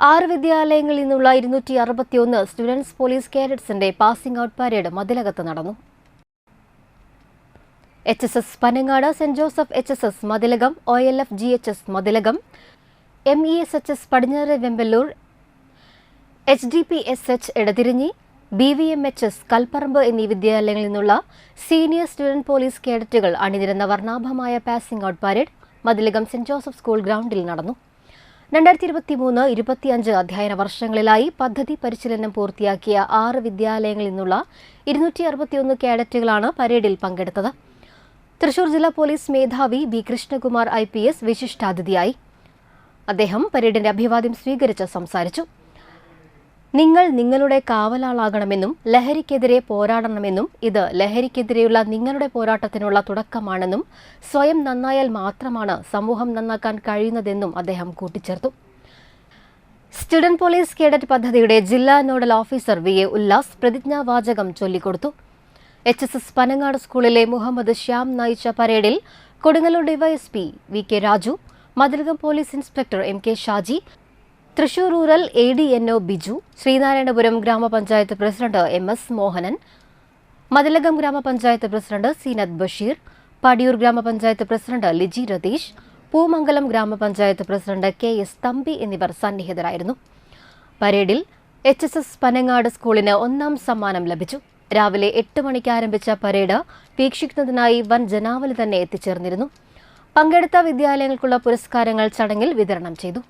ആറ് വിദ്യാലയങ്ങളിൽ നിന്നുള്ള ഇരുന്നൂറ്റി അറുപത്തിയൊന്ന് സ്റ്റുഡൻസ് പോലീസ് കേഡറ്റ്സിന്റെ പാസിംഗ് ഔട്ട് പരേഡ് മതിലകത്ത് നടന്നു. H S S Panangad saint Joseph H S S Mathilakam O L F G H S Mathilakam M E S H S പടിഞ്ഞാറ് Vemballur H D P S H Edathirinji B V M H S Kalparambu എന്നീ വിദ്യാലയങ്ങളിൽ നിന്നുള്ള senior student police കേഡറ്റുകൾ അണിനിരുന്ന വർണാഭമായ passing out parade Mathilakam സെന്റ് Joseph school ഗ്രൗണ്ടിൽ നടന്നു. രണ്ടായിരത്തി ഇരുപത്തി മൂന്ന് ഇരുപത്തിയഞ്ച് അധ്യയന വർഷങ്ങളിലായി പദ്ധതി പരിശീലനം പൂർത്തിയാക്കിയ ആറ് വിദ്യാലയങ്ങളിൽ നിന്നുള്ള ഇരുന്നൂറ്റി അറുപത്തിയൊന്ന് കേഡറ്റുകളാണ് പരേഡിൽ പങ്കെടുത്തത്. തൃശൂർ ജില്ലാ പോലീസ് മേധാവി B Krishnakumar I P S വിശിഷ്ടാതിഥിയായി. അദ്ദേഹം പരേഡിന്റെ അഭിവാദ്യം സ്വീകരിച്ച് സംസാരിച്ചു. നിങ്ങൾ നിങ്ങളുടെ കാവലാളാകണമെന്നും ലഹരിക്കെതിരെ പോരാടണമെന്നും ഇത് ലഹരിക്കെതിരെയുള്ള നിങ്ങളുടെ പോരാട്ടത്തിനുള്ള തുടക്കമാണെന്നും സ്വയം നന്നായാൽ മാത്രമാണ് സമൂഹം നന്നാക്കാൻ കഴിയുന്നതെന്നും അദ്ദേഹം കൂട്ടിച്ചേർത്തു. സ്റ്റുഡന്റ് പോലീസ് കേഡറ്റ് പദ്ധതിയുടെ ജില്ലാ nodal officer V A Ullas പ്രതിജ്ഞാവാചകം ചൊല്ലിക്കൊടുത്തു. എച്ച് എസ് എസ് പനങ്ങാട് സ്കൂളിലെ മുഹമ്മദ് ശ്യാം നയിച്ച പരേഡിൽ Kodungallur DYSP V K Raju Mathilakam police inspector M K Shaji Thrissur rural A D N O Biju Sreenarayanapuram ഗ്രാമപഞ്ചായത്ത് president M S Mohanan Mathilakam ഗ്രാമപഞ്ചായത്ത് president Zeenath Basheer Padiyoor ഗ്രാമപഞ്ചായത്ത് president Liji Ratheesh Poomangalam ഗ്രാമപഞ്ചായത്ത് president K S Thampi എന്നിവർ സന്നിഹിതരായിരുന്നു. പരേഡിൽ എച്ച് എസ് എസ് പനങ്ങാട് സ്കൂളിന് ഒന്നാം സമ്മാനം ലഭിച്ചു. രാവിലെ എട്ട് മണിക്ക് ആരംഭിച്ച പരേഡ് വീക്ഷിക്കുന്നതിനായി വൻ ജനാവലി തന്നെ എത്തിച്ചേർന്നിരുന്നു. പങ്കെടുത്ത വിദ്യാലയങ്ങൾക്കുള്ള പുരസ്കാരങ്ങൾ ചടങ്ങിൽ വിതരണം ചെയ്തു.